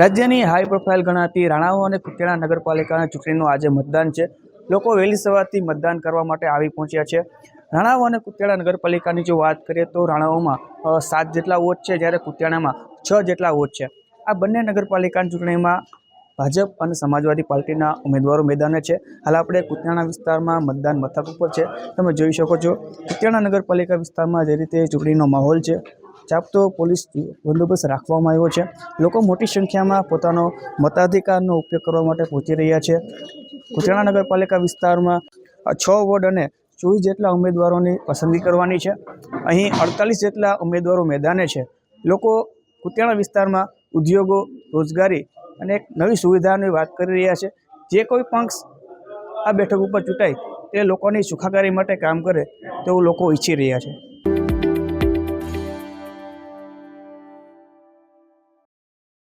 રાજ્યની high profile ગણાતી રાણાઓ અને કુતિયાણા નગરપાલિકાના ચૂંટણીનું આજે મતદાન છે. લોકો વહેલી સવારથી મતદાન કરવા માટે આવી પહોંચ્યા છે. રાણાઓ અને કુતિયાણા નગરપાલિકાની જો વાત કરીએ તો રાણાઓમાં સાત જેટલા વોટ છે, જ્યારે કુતિયાણામાં છ જેટલા વોટ છે. આ બંને નગરપાલિકાની ચૂંટણીમાં ભાજપ અને સમાજવાદી પાર્ટીના ઉમેદવારો મેદાને છે. હાલ આપણે કુતિયાણા વિસ્તારમાં મતદાન મથક ઉપર છે. તમે જોઈ શકો છો કુતિયાણા નગરપાલિકા વિસ્તારમાં જે રીતે ચૂંટણીનો માહોલ છે. ચાપતો પોલીસ બંદોબસ્ત રાખવામાં આવ્યો છે. લોકો મોટી સંખ્યામાં પોતાનો મતાધિકારનો ઉપયોગ કરવા માટે પહોંચી રહ્યા છે. કુતિયાણા નગરપાલિકા વિસ્તારમાં છ વોર્ડ અને ચોવીસ જેટલા ઉમેદવારોની પસંદગી કરવાની છે. અહીં અડતાલીસ જેટલા ઉમેદવારો મેદાને છે. લોકો કુતિયાણા વિસ્તારમાં ઉદ્યોગો, રોજગારી અને એક નવી સુવિધાની વાત કરી રહ્યા છે. જે કોઈ પક્ષ આ બેઠક ઉપર ચૂંટાય તે લોકોની સુખાકારી માટે કામ કરે તેવું લોકો ઈચ્છી રહ્યા છે.